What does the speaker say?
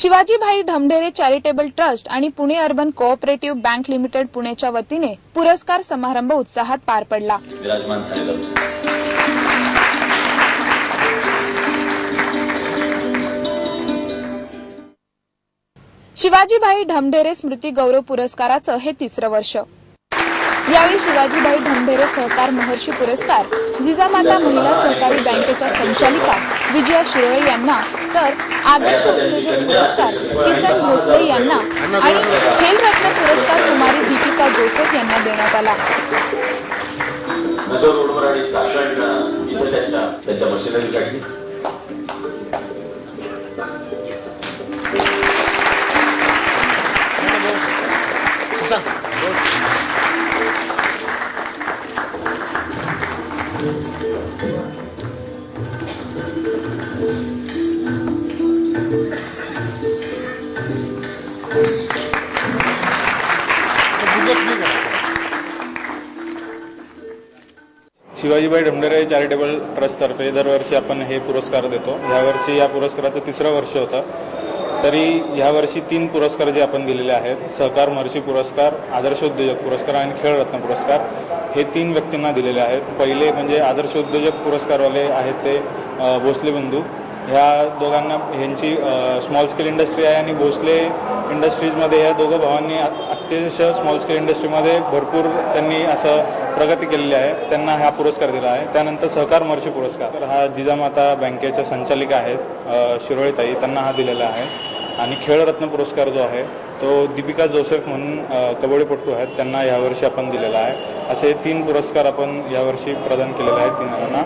शिवाजीभाई Dhamdhere charitable trust आणि Pune urban cooperative bank limited पुणेच्या वतीने पुरस्कार समारंभ उत्साहात पार पडला विराजमान. शिवाजीभाई ढमढेरे स्मृती गौरव पुरस्काराचं हे तिसरं वर्ष यावेळी शिवाजीभाई ढमढेरे सहकार महर्षी पुरस्कार जिजामाता महिला सहकारी बँकेच्या संचालिका विजया शिरोळे यांना तर आदर्श उद्योजक पुरस्कार किसन भोसले यांना आणि खेलरत्न पुरस्कार कुमारी दीपिका जोसेफ यांना देण्यात आला Thank you. Shivajibai Dhamdhere charitable ट्रस्टतर्फे दरवर्षी आपण हे पुरस्कार देतो. ह्यावर्षी या पुरस्काराचं तिसरं वर्ष होतं. तरी ह्यावर्षी तीन पुरस्कार जे आपण दिलेले आहेत सहकार महर्षी पुरस्कार आदर्श उद्योजक पुरस्कार आणि खेळरत्न पुरस्कार हे तीन व्यक्तींना दिलेले आहेत. पहिले म्हणजे आदर्श उद्योजक पुरस्कारवाले आहेत ते भोसले बंधू ह्या दोघांना ह्यांची स्मॉल स्केल इंडस्ट्री आहे आणि भोसले इंडस्ट्रीजमध्ये ह्या दोघं भावांनी अतिशय स्मॉल स्केल इंडस्ट्रीमध्ये भरपूर त्यांनी असं प्रगती केलेली आहे. त्यांना हा पुरस्कार दिला आहे. त्यानंतर सहकार महर्षी पुरस्कार. तर हा जिजामाता बँकेच्या संचालिका आहेत शिरोळीताई. त्यांना हा दिलेला आहे. आणि खेळरत्न पुरस्कार जो आहे तो दीपिका जोसेफ म्हणून कबड्डीपट्टू कबड्डीपटू आहेत. त्यांना यावर्षी आपण दिलेला आहे. असे तीन पुरस्कार आपण यावर्षी प्रदान केलेले आहेत तीन जणांना.